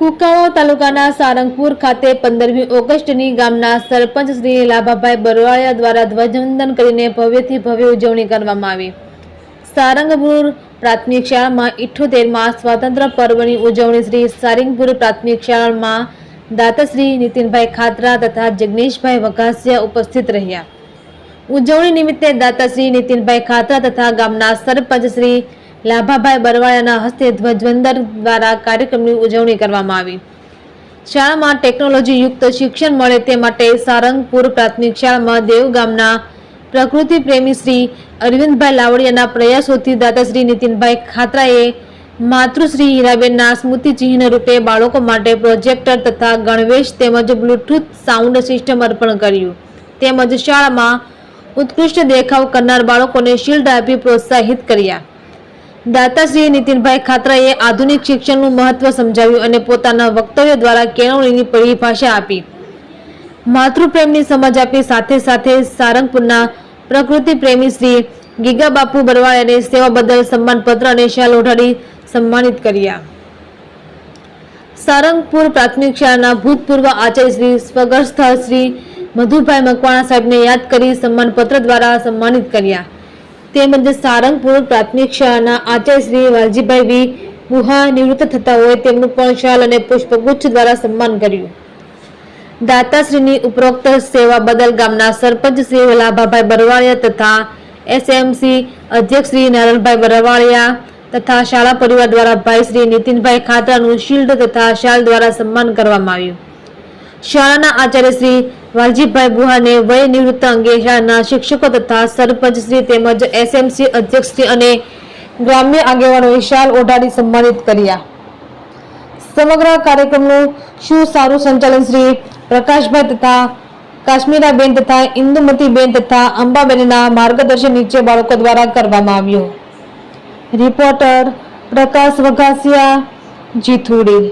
કુકાવા તાલુકાના સારંગપુર ખાતે પંદરમી ઓગસ્ટની ગામના સરપંચ શ્રી લાભાભાઈ બરવાળિયા દ્વારા ધ્વજવંદન કરીને ભવ્યથી ભવ્ય ઉજવણી કરવામાં આવી. સારંગપુર પ્રાથમિક શાળામાં ઇઠ્ઠોતેરમાં સ્વાતંત્ર્ય પર્વની ઉજવણી શ્રી સારંગપુર પ્રાથમિક શાળામાં દાતાશ્રી નીતિનભાઈ ખાતરા તથા જગનેશભાઈ વઘાસિયા ઉપસ્થિત રહ્યા. ઉજવણી નિમિત્તે દાતાશ્રી નીતિનભાઈ ખાતરા તથા ગામના સરપંચ શ્રી લાભાભાઈ બરવાળાના હસ્તે ધ્વજવંદન દ્વારા કાર્યક્રમની ઉજવણી કરવામાં આવી. શાળામાં ટેકનોલોજી યુક્ત શિક્ષણ મળે તે માટે સારંગપુર પ્રાથમિક શાળામાં દેવ ગામના પ્રકૃતિ પ્રેમી શ્રી અરવિંદભાઈ લાવડિયાના પ્રયાસોથી દાતાશ્રી નીતિનભાઈ ખાતરાએ માતૃશ્રી હીરાબેનના સ્મૃતિચિહ્ન રૂપે બાળકો માટે પ્રોજેક્ટર તથા ગણવેશ તેમજ બ્લુટૂથ સાઉન્ડ સિસ્ટમ અર્પણ કર્યું. તેમજ શાળામાં ઉત્કૃષ્ટ દેખાવ કરનાર બાળકોને શિલ્ડ આપી પ્રોત્સાહિત કર્યા. દાતાશ્રી નીતિનભાઈ ખાત્રાએ આધુનિક શિક્ષણનું મહત્વ સમજાવ્યું અને પોતાના વક્તવ્ય દ્વારા કેળવણીની પરિભાષા આપી. માતૃપ્રેમની સમજ આપી સાથે સાથે સારંગપુરના પ્રકૃતિ પ્રેમી શ્રી ગીગાબાપુ બરવાળાને સેવા બદલ સન્માનપત્ર અને શાલ ઓઢાડી સન્માનિત કર્યા. સારંગપુર પ્રાથમિક શાળાના ભૂતપૂર્વ આચાર્ય શ્રી સ્વગસ્થ શ્રી મધુભાઈ મકવાણા સાહેબને યાદ કરી સન્માનપત્ર દ્વારા સન્માનિત કર્યા. તેમજ સારંગપુર પ્રાથમિક શાળાના આચાર્ય શ્રી વાલજીભાઈ વી. બુહા નિવૃત્ત થતા હોય તેમનું પણ શાલ અને પુષ્પગુચ્છ દ્વારા સન્માન કર્યું. દાતાશ્રીની ઉપરોક્ત સેવા બદલ ગામના સરપંચ શ્રી વલાભાભાઈ બરવાળિયા તથા એસએમસી અધ્યક્ષ શ્રી નારણભાઈ બરવાળિયા તથા શાળા પરિવાર દ્વારા ભાઈ શ્રી નીતિનભાઈ ખાતરાનું શિલ્ડ તથા શાલ દ્વારા સન્માન કરવામાં આવ્યું. શાળાના આચાર્ય શ્રી વાલજીભાઈ બુહાને વય નિવૃત્ત અંગે શાળાના શિક્ષકો તથા સરપંચ શ્રી તેમજ એસએમસી અધ્યક્ષ શ્રી અને ગ્રામ્ય આગેવાનોએ શાલ ઓઢાડી સન્માનિત કર્યા. સમગ્ર કાર્યક્રમનું શું સારું સંચાલન શ્રી પ્રકાશભાઈ તથા કાશ્મીરાબેન તથા ઇન્દુમતીબેન તથા અંબાબેનના માર્ગદર્શન નીચે બાળકો દ્વારા કરવામાં આવ્યું. રિપોર્ટર પ્રકાશ વઘાસિયા, જીથુડી.